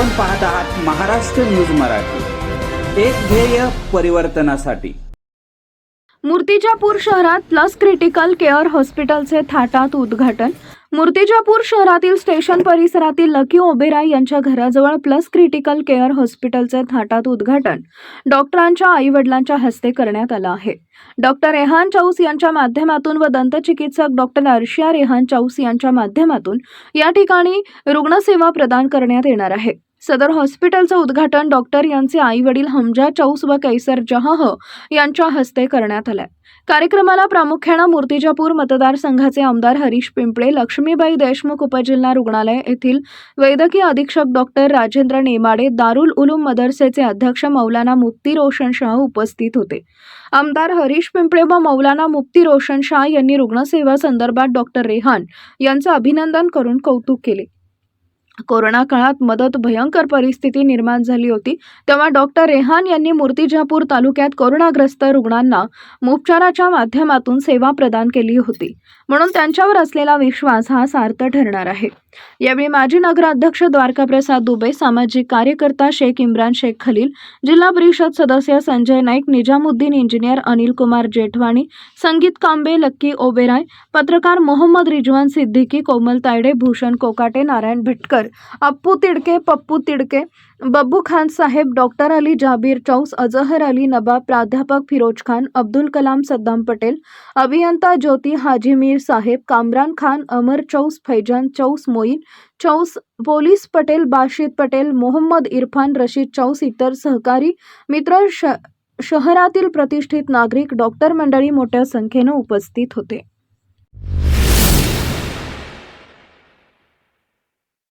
आपण पाहत आहात महाराष्ट्र न्यूज मराठी. एक ध्येय परिवर्तनासाठी. मूर्तिजापूर शहरात प्लस क्रिटिकल केअर हॉस्पिटलचे थाटात उद्घाटन. मूर्तिजापूर शहरातील स्टेशन परिसरातील लकी ओबेराय यांच्या घराजवळ प्लस क्रिटिकल केअर हॉस्पिटलचे थाटात उद्घाटन. डॉक्टरांच्या आई वडिलांच्या हस्ते करण्यात आलं आहे. डॉक्टर रेहान चौस यांच्या माध्यमातून व दंतचिकित्सक डॉक्टर अर्शिया रेहान चौस यांच्या माध्यमातून या ठिकाणी रुग्णसेवा प्रदान करण्यात येणार आहे. सदर हॉस्पिटलचं उद्घाटन डॉक्टर यांचे आई वडील हमजा चौस व कैसर जहाह यांच्या हस्ते करण्यात आलाय. कार्यक्रमाला प्रामुख्यानं मूर्तिजापूर मतदारसंघाचे आमदार हरीश पिंपळे लक्ष्मीबाई देशमुख उपजिल्हा रुग्णालय येथील वैद्यकीय अधीक्षक डॉक्टर राजेंद्र नेमाडे दारुल उलूम मदरसेचे अध्यक्ष मौलाना मुफ्ती रोशन शाह उपस्थित होते. आमदार हरीश पिंपळे व मौलाना मुफ्ती रोशन शाह यांनी रुग्णसेवा संदर्भात डॉक्टर रेहान यांचं अभिनंदन करून कौतुक केले. कोरोना काळात मदत भयंकर परिस्थिती निर्माण झाली होती. तेव्हा डॉक्टर रेहान यांनी मूर्तिजापूर तालुक्यात कोरोनाग्रस्त रुग्णांना उपचाराच्या माध्यमातून सेवा प्रदान केली होती. म्हणून त्यांच्यावर असलेला विश्वास हा सार्थ ठरणार आहे. यावेळी माजी नगराध्यक्ष द्वारकाप्रसाद दुबे सामाजिक कार्यकर्ता शेख इम्रान शेख खलील जिल्हा परिषद सदस्य संजय नाईक निजामुद्दीन इंजिनियर अनिल कुमार जेठवाणी संगीत कांबे लक्की ओबेराय पत्रकार मोहम्मद रिजवान सिद्दीकी कोमल तायडे भूषण कोकाटे नारायण भटकर अप्पू तिडके पप्पू तिडके बब्बू खान साहेब डॉक्टर अली जाबीर चौस अजहर अली नबाब प्राध्यापक फिरोज खान अब्दुल कलाम सद्दाम पटेल अभियंता ज्योती हाजी मीर साहेब कामरान खान अमर चौस फैजान चौस मोईन चौस पोलीस पटेल बाशिद पटेल मोहम्मद इरफान रशीद चौस इतर सहकारी मित्र श शहरातील प्रतिष्ठित नागरिक डॉक्टर मंडळी मोठ्या संख्येनं उपस्थित होते.